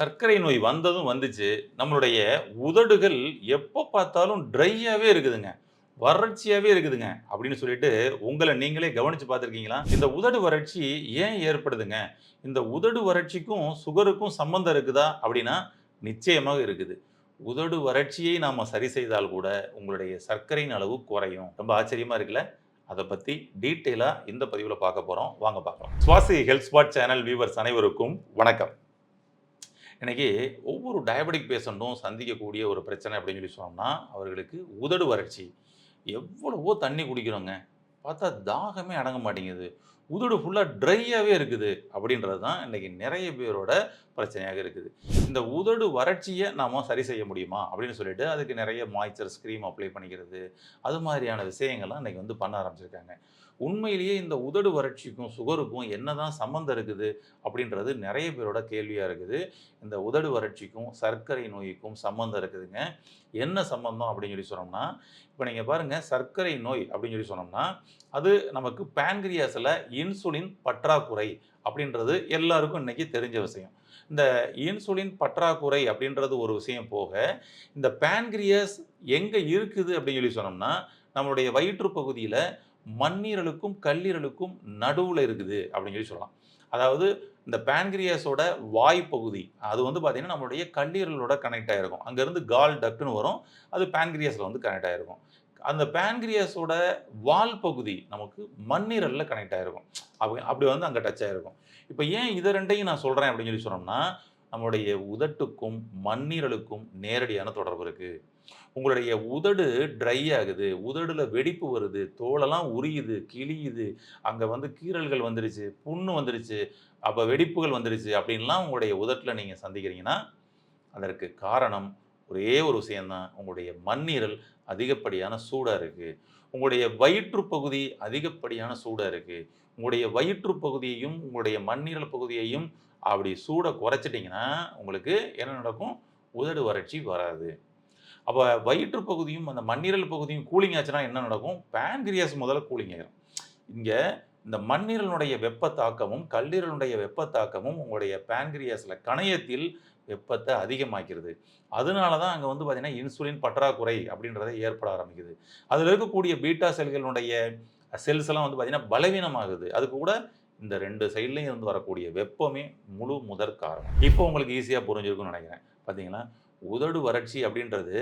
சர்க்கரை நோய் வந்ததும் வந்துச்சு. நம்மளுடைய உதடுகள் எப்போ பார்த்தாலும் ட்ரையாகவே இருக்குதுங்க. வறட்சியாகவே இருக்குதுங்க. அப்படின்னு சொல்லிட்டு உங்களை நீங்களே கவனித்து பார்த்துருக்கீங்களா? இந்த உதடு வறட்சி ஏன் ஏற்படுதுங்க? இந்த உதடு வறட்சிக்கும் சுகருக்கும் சம்மந்தம் இருக்குதா? அப்படின்னா நிச்சயமாக இருக்குது. உதடு வறட்சியை நாம் சரி செய்தால் கூட உங்களுடைய சர்க்கரையின் அளவு குறையும். ரொம்ப ஆச்சரியமாக இருக்குல்ல? அதை பற்றி டீட்டெயிலாக இந்த பதிவில் பார்க்க போகிறோம் வாங்க பார்க்கலாம். Swasi health spot channel viewers அனைவருக்கும் வணக்கம். இன்றைக்கி ஒவ்வொரு டயபெட்டிக் பேஷண்ட்டும் சந்திக்கக்கூடிய ஒரு பிரச்சனை அப்படின்னு சொல்லி சொன்னோம்னா அவர்களுக்கு உதடு வறட்சி. எவ்வளவோ தண்ணி குடிக்கிறோங்க. பார்த்தா தாகமே அடங்க மாட்டேங்குது. உதடு ஃபுல்லாக ட்ரையாகவே இருக்குது அப்படின்றது தான் இன்றைக்கி நிறைய பேரோட பிரச்சனையாக இருக்குது. இந்த உதடு வறட்சியை நாம் சரி செய்ய முடியுமா அப்படின்னு சொல்லிட்டு அதுக்கு நிறைய மாய்ச்சர் ஸ்க்ரீம் அப்ளை பண்ணிக்கிறது அது மாதிரியான விஷயங்கள்லாம் இன்றைக்கி வந்து பண்ண ஆரம்பிச்சிருக்காங்க. உண்மையிலேயே இந்த உதடு வறட்சிக்கும் சுகருக்கும் என்னதான் சம்மந்தம் இருக்குது அப்படின்றது நிறைய பேரோட கேள்வியாக இருக்குது. இந்த உதடு வறட்சிக்கும் சர்க்கரை நோய்க்கும் சம்மந்தம் இருக்குதுங்க. என்ன சம்மந்தம் அப்படின்னு சொல்லி சொன்னோம்னா இப்போ நீங்கள் பாருங்கள் சர்க்கரை நோய் அப்படின்னு சொல்லி சொன்னோம்னா அது நமக்கு பேன்கிரியாஸில் இன்சுலின் பற்றாக்குறை அப்படின்றது எல்லாருக்கும் இன்னைக்கு தெரிஞ்ச விஷயம். இந்த இன்சுலின் பற்றாக்குறை அப்படின்றது ஒரு விஷயம் போக இந்த பேன்கிரியஸ் எங்கே இருக்குது அப்படின்னு சொல்லி சொன்னோம்னா நம்மளுடைய வயிற்று பகுதியில் மண்ணீரலுக்கும் கல்லீரலுக்கும் நடுவில் இருக்குது அப்படின்னு சொல்லி சொல்லலாம். அதாவது இந்த பேன்கிரியாஸோட வாய் பகுதி அது வந்து பார்த்திங்கன்னா நம்மளுடைய கல்லீரலோட கனெக்ட் ஆகிருக்கும் அங்கேருந்து கால் டக்குன்னு வரும் அது பேன்கிரியாஸில் வந்து கனெக்ட் ஆகிருக்கும் அந்த பேன்கிரியாஸோட வால் பகுதி நமக்கு மண்ணீரலில் கனெக்ட் ஆகிருக்கும் அப்படி அப்படி வந்து அங்கே டச் ஆகிருக்கும் இப்போ ஏன் இதை ரெண்டையும் நான் சொல்கிறேன் அப்படின்னு சொல்லி சொன்னோம்னா நம்மளுடைய உதட்டுக்கும் மண்ணீரலுக்கும் நேரடியான தொடர்பு இருக்குது உங்களுடைய உதடு ட்ரை ஆகுது உதடில் வெடிப்பு வருது தோலெல்லாம் உரியுது கிழியுது அங்கே வந்து கீறல்கள் வந்துருச்சு புண்ணு வந்துருச்சு அப்போ வெடிப்புகள் வந்துருச்சு அப்படின்லாம் உங்களுடைய உதட்டில் நீங்கள் சந்திக்கிறீங்கன்னா அதற்கு காரணம் ஒரே ஒரு விஷயந்தான் உங்களுடைய மண்ணீரல் அதிகப்படியான சூடாக இருக்குது உங்களுடைய வயிற்று பகுதி அதிகப்படியான சூடாக இருக்குது உங்களுடைய வயிற்று பகுதியையும் உங்களுடைய மண்ணீரல் பகுதியையும் அப்படி சூடை குறைச்சிட்டிங்கன்னா உங்களுக்கு என்ன நடக்கும்? உதடு வறட்சி வராது. அப்போ வயிற்று பகுதியும் அந்த மண்ணீரல் பகுதியும் கூலிங் ஆச்சுன்னா என்ன நடக்கும்? பேன்கிரியாஸ் முதல்ல கூலிங் ஆகிரும் இங்கே இந்த மண்ணீரலுடைய வெப்ப தாக்கமும் கல்லீரலுடைய வெப்ப தாக்கமும் உங்களுடைய பேன்கிரியாஸில் கணையத்தில் வெப்பத்தை அதிகமாக்கிறது. அதனால தான் அங்கே வந்து பார்த்திங்கன்னா இன்சுலின் பற்றாக்குறை அப்படின்றத ஏற்பட ஆரம்பிக்குது. அதில் இருக்கக்கூடிய பீட்டா செல்களுடைய செல்ஸ் எல்லாம் வந்து பார்த்திங்கன்னா பலவீனமாகுது. அது கூட இந்த ரெண்டு சைட்லையும் இருந்து வரக்கூடிய வெப்பமே முழு முதற் காரணம். இப்போ உங்களுக்கு ஈஸியாக புரிஞ்சிருக்கும்னு நினைக்கிறேன். பார்த்தீங்களா உதடு வறட்சி அப்படின்றது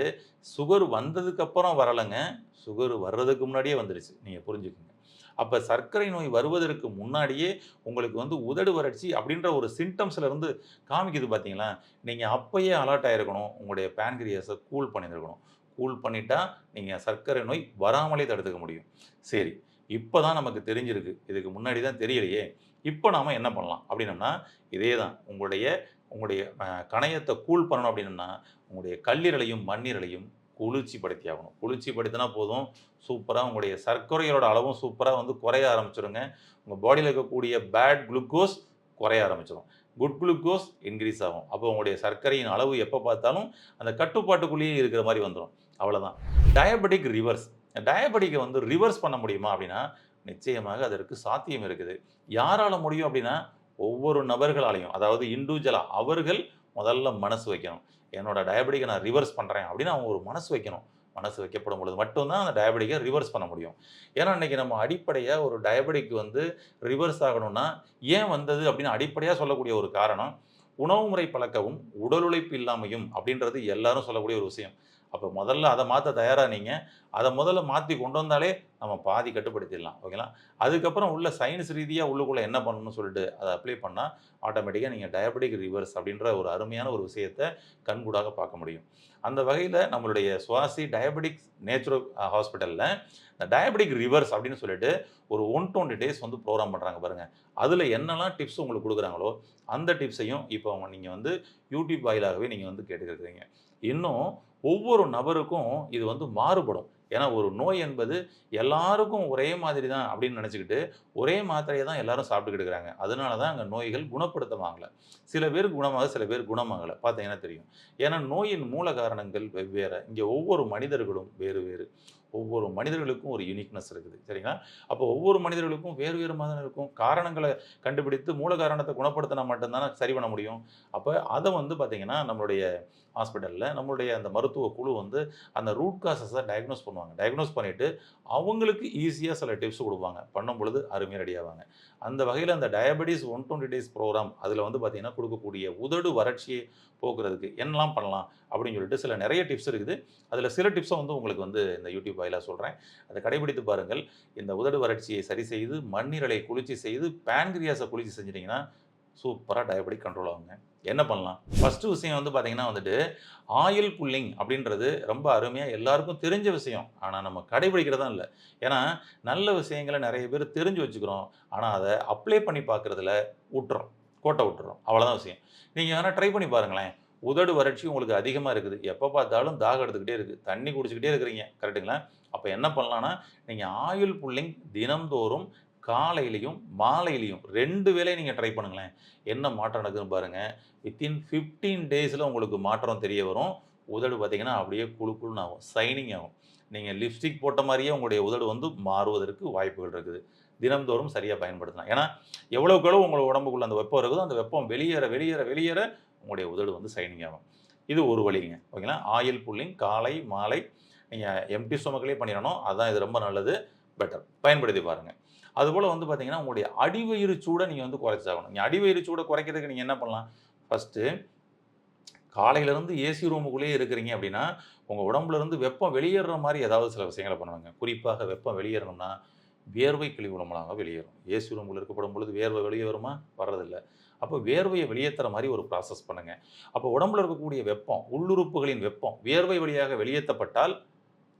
சுகர் வந்ததுக்கப்புறம் வரலைங்க. சுகர் வர்றதுக்கு முன்னாடியே வந்துடுச்சு நீங்கள் புரிஞ்சுக்கோங்க. அப்போ சர்க்கரை நோய் வருவதற்கு முன்னாடியே உங்களுக்கு வந்து உதடு வறட்சி அப்படின்ற ஒரு சிம்டம்ஸில் இருந்து காமிக்குது பார்த்தீங்களா நீங்கள் அப்பயே அலர்ட் ஆகிருக்கணும் உங்களுடைய பேன்கிரியாஸை கூல் பண்ணியிருக்கணும் கூல் பண்ணிட்டா நீங்கள் சர்க்கரை நோய் வராமலே தடுத்துக்க முடியும். சரி இப்போ தான் நமக்கு தெரிஞ்சிருக்கு. இதுக்கு முன்னாடி தான் தெரியலையே. இப்போ நாம் என்ன பண்ணலாம்? அப்படின்னம்னா இதே தான் உங்களுடைய உங்களுடைய கணையத்தை கூல் பண்ணணும் அப்படின்னா உங்களுடைய கல்லீரலையும் மண்ணீரலையும் குளிர்ச்சிப்படுத்தி ஆகணும் குளிர்ச்சிப்படுத்தினா போதும். சூப்பராக உங்களுடைய சர்க்கரைகளோட அளவும் சூப்பராக வந்து குறைய ஆரம்பிச்சிருங்க. உங்கள் பாடியில் இருக்கக்கூடிய பேட் குளுக்கோஸ் குறைய ஆரம்பிச்சிடும் குட் குளுக்கோஸ் இன்க்ரீஸ் ஆகும். அப்போ உங்களுடைய சர்க்கரையின் அளவு எப்போ பார்த்தாலும் அந்த கட்டுப்பாட்டுக்குள்ளேயே இருக்கிற மாதிரி வந்துடும் அவ்வளோதான் டயபெட்டிக் ரிவர்ஸ் டயபெட்டிக்கை வந்து ரிவர்ஸ் பண்ண முடியுமா அப்படின்னா நிச்சயமாக அதற்கு சாத்தியம் இருக்குது. யாரால் முடியும் அப்படின்னா ஒவ்வொரு நபர்களாலையும் அதாவது இண்டிவிஜுவலாக அவர்கள் முதல்ல மனசு வைக்கணும். என்னோட டயபெட்டிக்கை நான் ரிவர்ஸ் பண்ணுறேன் அப்படின்னு அவங்க ஒரு மனசு வைக்கணும். மனசு வைக்கப்படும் பொழுது மட்டும்தான் அந்த டயபெட்டிக்கை ரிவர்ஸ் பண்ண முடியும். ஏன்னா இன்றைக்கி நம்ம அடிப்படையாக ஒரு டயபெட்டிக் வந்து ரிவர்ஸ் ஆகணும்னா ஏன் வந்தது அப்படின்னு அடிப்படையாக சொல்லக்கூடிய ஒரு காரணம் உணவு முறை பழக்கவும் உடல் உழைப்பு இல்லாமையும் அப்படின்றது எல்லாரும் சொல்லக்கூடிய ஒரு விஷயம். அப்போ முதல்ல அதை மாற்ற தயாராக நீங்கள் அதை முதல்ல மாற்றி கொண்டு வந்தாலே நம்ம பாதி கட்டுப்படுத்திடலாம். ஓகேங்களா? அதுக்கப்புறம் உள்ள சயின்ஸ் ரீதியாக உள்ளுக்குள்ளே என்ன பண்ணணும்னு சொல்லிட்டு அதை அப்ளை பண்ணால் ஆட்டோமேட்டிக்காக நீங்கள் டயபெட்டிக் ரிவர்ஸ் அப்படின்ற ஒரு அருமையான ஒரு விஷயத்தை கண்கூடாக பார்க்க முடியும். அந்த வகையில் நம்மளுடைய சுவாசி டயபெட்டிக் நேச்சுரல் ஹாஸ்பிட்டலில் இந்த டயபெட்டிக் ரிவர்ஸ் அப்படின்னு சொல்லிட்டு ஒரு ஒன் டுவெண்ட்டி டேஸ் வந்து ப்ரோக்ராம் பண்ணுறாங்க பாருங்கள் அதில் என்னெல்லாம் டிப்ஸ் உங்களுக்கு கொடுக்குறாங்களோ அந்த டிப்ஸையும் இப்போ நீங்கள் வந்து யூடியூப் வாயிலாகவே நீங்கள் வந்து கேட்டுக்கிறீங்க இன்னும் ஒவ்வொரு நபருக்கும் இது வந்து மாறுபடும். ஏன்னா ஒரு நோய் என்பது எல்லாருக்கும் ஒரே மாதிரி தான் அப்படின்னு நினச்சிக்கிட்டு ஒரே மாத்திரையை தான் எல்லாரும் சாப்பிட்டுக்கிட்டு இருக்கிறாங்க. அதனால தான் அங்கே நோய்கள் குணப்படுத்தவாங்கலை சில பேர் குணமாக சில பேர் குணமாகலை. பார்த்தீங்கன்னா தெரியும். ஏன்னா நோயின் மூல காரணங்கள் வெவ்வேறு. இங்கே ஒவ்வொரு மனிதர்களும் வேறு வேறு. ஒவ்வொரு மனிதர்களுக்கும் ஒரு யூனிக்னஸ் இருக்குது. சரிங்களா? அப்போ ஒவ்வொரு மனிதர்களுக்கும் வேறு வேறு மாதிரி இருக்கும். காரணங்களை கண்டுபிடித்து மூல காரணத்தை குணப்படுத்தினா மட்டும்தானே சரி பண்ண முடியும். அப்போ அதை வந்து பார்த்திங்கன்னா நம்மளுடைய ஹாஸ்பிட்டலில் நம்மளுடைய அந்த மருத்துவ குழு வந்து அந்த ரூட் காசஸை டயக்னோஸ் பண்ணுவாங்க டயக்னோஸ் பண்ணிவிட்டு அவங்களுக்கு ஈஸியாக சில டிப்ஸ் கொடுப்பாங்க. பண்ணும் பொழுது அருமையாக ரெடியாவாங்க அந்த வகையில் அந்த diabetes one twenty days program அதில் வந்து பார்த்திங்கன்னா கொடுக்கக்கூடிய உதடு வறட்சியை போக்குறதுக்கு என்னலாம் பண்ணலாம் அப்படின்னு சொல்லிட்டு சில நிறைய டிப்ஸ் இருக்குது. அதில் சில டிப்ஸை வந்து உங்களுக்கு வந்து இந்த யூடியூப் வாயிலாக சொல்கிறேன் அதை கடைபிடித்து பாருங்கள். இந்த உதடு வறட்சியை சரி செய்து மண்ணீரலை குளிர்ச்சி செய்து பேன்கிரியாஸை குளிர்ச்சி செஞ்சிட்டிங்கன்னா சூப்பராக டயபெட்டிக் கண்ட்ரோல் ஆகுங்க. என்ன பண்ணலாம்? ஃபஸ்ட்டு விஷயம் வந்து பார்த்தீங்கன்னா வந்துட்டு ஆயில் புல்லிங் அப்படின்றது ரொம்ப அருமையாக எல்லாருக்கும் தெரிஞ்ச விஷயம். ஆனால் நம்ம கடைபிடிக்கிறதா இல்லை. ஏன்னா நல்ல விஷயங்களை நிறைய பேர் தெரிஞ்சு வச்சுக்கிறோம். ஆனால் அதை அப்ளை பண்ணி பார்க்குறதுல விட்டுறோம் கோட்டை விட்டுறோம் அவ்வளோதான் விஷயம். நீங்கள் வேணால் ட்ரை பண்ணி பாருங்களேன். உதடு வறட்சி உங்களுக்கு அதிகமாக இருக்குது. எப்போ பார்த்தாலும் தாகம் எடுத்துக்கிட்டே இருக்குது தண்ணி குடிச்சிக்கிட்டே இருக்கிறீங்க. கரெக்டுங்களா அப்போ என்ன பண்ணலான்னா நீங்கள் ஆயில் புல்லிங் தினம்தோறும் காலையிலையும் மாலையிலையும் ரெண்டு வேலையும் நீங்கள் ட்ரை பண்ணுங்களேன். என்ன மாற்றம் நடக்குதுன்னு பாருங்கள் வித்தின் ஃபிஃப்டீன் டேஸில் உங்களுக்கு மாற்றம் தெரிய வரும். உதடு பார்த்தீங்கன்னா அப்படியே குழு குழுன்னு ஆகும். சைனிங் ஆகும். நீங்கள் லிப்ஸ்டிக் போட்ட மாதிரியே உங்களுடைய உதடு வந்து மாறுவதற்கு வாய்ப்புகள் இருக்குது. தினம்தோறும் சரியாக பயன்படுத்தலாம். ஏன்னா எவ்வளோக்கு எவ்வளோ உங்களோட உடம்புக்குள்ள அந்த வெப்பம் இருக்குதோ அந்த வெப்பம் வெளியேற வெளியேற வெளியேற உங்களுடைய உதடு வந்து சைனிங் ஆகும். இது ஒரு வழிங்க. ஓகேங்களா? ஆயில் புல்லிங் காலை மாலை. நீங்கள் எம்டி ஸ்டொமக்கிலே பண்ணிடணும். அதுதான் இது ரொம்ப நல்லது. பெட்டர் பயன்படுத்தி பாருங்கள் அதுபோல் வந்து பார்த்தீங்கன்னா உங்களுடைய அடிவயிறு சூடை நீங்கள் வந்து குறைச்சாகணும். நீங்கள் அடிவயிறு சூடை குறைக்கிறதுக்கு நீங்கள் என்ன பண்ணலாம்? ஃபஸ்ட்டு காலையிலேருந்து ஏசி ரூமுக்குள்ளேயே இருக்கிறீங்க அப்படின்னா உங்கள் உடம்புலேருந்து வெப்பம் வெளியேறுற மாதிரி ஏதாவது சில விஷயங்களை பண்ணுவாங்க. குறிப்பாக வெப்பம் வெளியேறணும்னா வேர்வை கழிவு மூலமாக வெளியேறும். ஏசி ரூமில் இருக்கப்படும் பொழுது வேர்வை வெளியே வருமா? வர்றதில்லை. அப்போ வேர்வையை வெளியேற்றுற மாதிரி ஒரு ப்ராசஸ் பண்ணுங்கள் அப்போ உடம்புல இருக்கக்கூடிய வெப்பம் உள்ளுறுப்புகளின் வெப்பம் வேர்வை வழியாக வெளியேற்றப்பட்டால்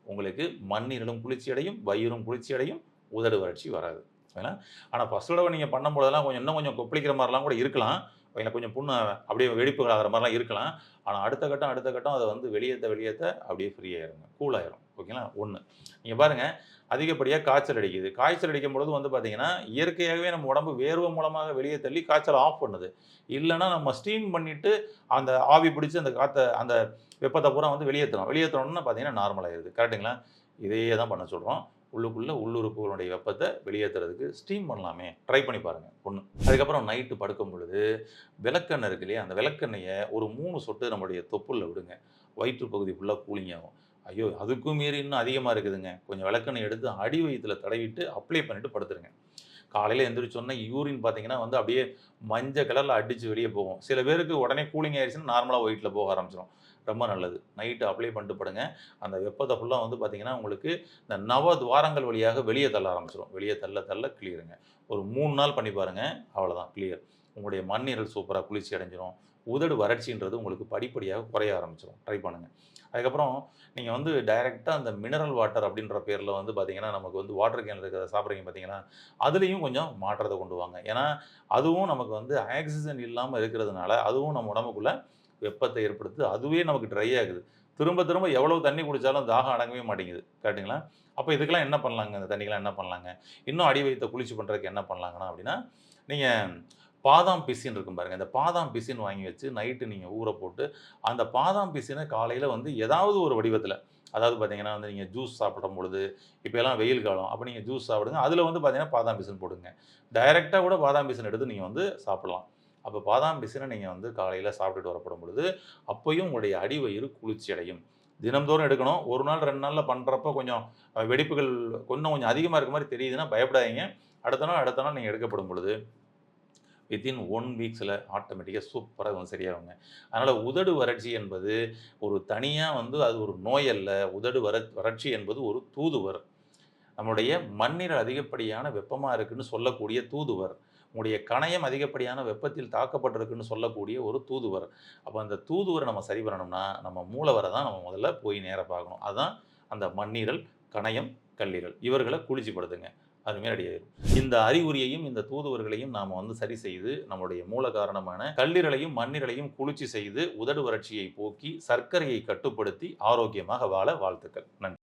உங்களுக்கு மண்ணீரலும் குளிர்ச்சி அடையும் வயிறும் குளிர்ச்சி அடையும் உதடு வறட்சி வராது. ஏன்னா ஆனால் ஃபஸ்ட் தடவை நீங்கள் பண்ணும்போதெல்லாம் கொஞ்சம் இன்னும் கொஞ்சம் கொப்பளிக்கிற மாதிரிலாம் கூட இருக்கலாம். இல்லை கொஞ்சம் புண்ணு அப்படியே வெடிப்புகள் ஆகிற மாதிரிலாம் இருக்கலாம். ஆனால் அடுத்த கட்டம் அடுத்த கட்டம் அதை வந்து வெளியேற்ற வெளியேற்ற அப்படியே ஃப்ரீ ஆயிருங்க கூல் ஆயிரும். ஓகேங்களா? ஒன்று நீங்கள் பாருங்கள் அதிகப்படியாக காய்ச்சல் அடிக்குது. காய்ச்சல் அடிக்கும் பொழுது வந்து பார்த்தீங்கன்னா இயற்கையாகவே நம்ம உடம்பு வேர்வை மூலமாக வெளியே தள்ளி காய்ச்சல் ஆஃப் பண்ணுது. இல்லைன்னா நம்ம ஸ்டீம் பண்ணிவிட்டு அந்த ஆவி பிடிச்சி அந்த காற்றை அந்த வெப்பத்தை பூரா வந்து வெளியேற்றணும் வெளியேற்றணும்னு பார்த்தீங்கன்னா நார்மல் ஆயிடுது. கரெக்டுங்களா இதையே தான் பண்ண சொல்கிறோம் உள்ளுக்குள்ளே உள்ளுறுப்புகளுடைய வெப்பத்தை வெளியேற்றுறதுக்கு ஸ்டீம் பண்ணலாமே. ட்ரை பண்ணி பாருங்கள் ஒன்று அதுக்கப்புறம் நைட்டு படுக்கும் பொழுது விளக்கெண்ணெய் இருக்கு இல்லையா? அந்த விளக்கெண்ணெயை ஒரு மூணு சொட்டு நம்மளுடைய தொப்புளில் விடுங்க. வயிற்று பகுதி ஃபுல்லாக கூலிங் ஆகும். ஐயோ அதுக்கும் மீறி இன்னும் அதிகமாக இருக்குதுங்க. கொஞ்சம் விளக்கெண்ணெய் எடுத்து அடி வயிற்றில் தடவிட்டு அப்ளை பண்ணிவிட்டு படுத்துருங்க. காலையில் எந்திரிச்சோன்னா யூரின் பார்த்தீங்கன்னா வந்து அப்படியே மஞ்சள் கலரில் அடித்து வெளியே போகும். சில பேருக்கு உடனே கூலிங் ஆயிடுச்சுன்னா நார்மலாக ஒயிட்டில் போக ஆரம்பிச்சிடும் ரொம்ப நல்லது. நைட்டு அப்ளை பண்ணிட்டு படுங்க. அந்த வெப்பத்தை ஃபுல்லாக வந்து பார்த்தீங்கன்னா உங்களுக்கு இந்த நவ துவாரங்கள் வழியாக வெளியே தள்ள ஆரம்பிச்சிடும் வெளியே தள்ள தள்ள கிளியருங்க ஒரு மூணு நாள் பண்ணி பாருங்கள் அவ்வளோதான் கிளியர் உங்களுடைய மண்ணீரல் சூப்பராக குளிர்ச்சி அடைஞ்சிரும். உதடு வறட்சின்றது உங்களுக்கு படிப்படியாக குறைய ஆரம்பிச்சிடும் ட்ரை பண்ணுங்கள் அதுக்கப்புறம் நீங்கள் வந்து டைரெக்டாக அந்த மினரல் வாட்டர் அப்படின்ற பேரில் வந்து பார்த்தீங்கன்னா நமக்கு வந்து வாட்டர் கேன் இருக்கிறத சாப்பிட்றீங்க பார்த்தீங்கன்னா அதுலேயும் கொஞ்சம் மாற்றத்தை கொண்டு வாங்க. ஏன்னா அதுவும் நமக்கு வந்து ஆக்சிஜன் இல்லாமல் இருக்கிறதுனால அதுவும் நம்ம உடம்புக்குள்ளே வெப்பத்தை ஏற்படுத்து அதுவே நமக்கு ட்ரை ஆகுது. திரும்ப திரும்ப எவ்வளோ தண்ணி குடித்தாலும் தாகம் அடங்கவே மாட்டேங்குது. கரெக்டுங்களா அப்போ இதுக்கெல்லாம் என்ன பண்ணலாங்க? இந்த தண்ணிக்கெலாம் என்ன பண்ணலாங்க? இன்னும் அடி வயிற்ற குளிச்சு பண்ணுறதுக்கு என்ன பண்ணலாங்கன்னா அப்படின்னா நீங்கள் பாதாம் பிசின் இருக்கும் பாருங்கள் இந்த பாதாம் பிசின் வாங்கி வச்சு நைட்டு நீங்கள் ஊற போட்டு அந்த பாதாம் பிசினை காலையில் வந்து ஏதாவது ஒரு வடிவத்தில் அதாவது பார்த்தீங்கன்னா வந்து நீங்கள் ஜூஸ் சாப்பிடும் பொழுது இப்போ எல்லாம் வெயில் காலம் அப்போ நீங்கள் ஜூஸ் சாப்பிடுங்க. அதில் வந்து பார்த்தீங்கன்னா பாதாம் பிசின் போடுங்க. டைரெக்டாக கூட பாதாம் பிசின் எடுத்து நீங்கள் வந்து சாப்பிடலாம். அப்போ பாதாம் பிசினை நீங்கள் வந்து காலையில் சாப்பிட்டுட்டு வரப்படும் பொழுது அப்போயும் உங்களுடைய அடிவயிறு குளிர்ச்சி அடையும். தினம்தோறும் எடுக்கணும். ஒரு நாள் ரெண்டு நாளில் பண்ணுறப்ப கொஞ்சம் வெடிப்புகள் கொஞ்சம் கொஞ்சம் அதிகமாக இருக்க மாதிரி தெரியுதுன்னா பயப்படாதீங்க. அடுத்த நாள் அடுத்த நாள் நீங்கள் எடுக்கப்படும் பொழுது வித்தின் ஒன் வீக்ஸில் ஆட்டோமேட்டிக்காக சூப்பராக வந்து சரியாகுங்க. அதனால் உதடு வறட்சி என்பது ஒரு தனியாக வந்து அது ஒரு நோய் அல்ல. உதடு வர வறட்சி என்பது ஒரு தூதுவர். நம்முடைய மண்ணீர் அதிகப்படியான வெப்பமாக இருக்குதுன்னு சொல்லக்கூடிய தூதுவர். உங்களுடைய கணையம் அதிகப்படியான வெப்பத்தில் தாக்கப்பட்டிருக்குன்னு சொல்லக்கூடிய ஒரு தூதுவர். அப்போ அந்த தூதுவரை நம்ம சரி பண்ணணும்னா நம்ம மூலவரை தான் நம்ம முதல்ல போய் நேராக பார்க்கணும். அதுதான் அந்த மண்ணீரல் கணையம் கல்லீரல். இவர்களை குளிர்ச்சிப்படுத்துங்க. அதுமாரி அடியாயிரும் இந்த அறிகுறியையும் இந்த தூதுவர்களையும் நாம் வந்து சரி செய்து நம்மளுடைய மூல காரணமான கல்லீரலையும் மண்ணீரலையும் குளிர்ச்சி செய்து உதடு வறட்சியை போக்கி சர்க்கரையை கட்டுப்படுத்தி ஆரோக்கியமாக வாழ வாழ்த்துக்கள். நன்றி.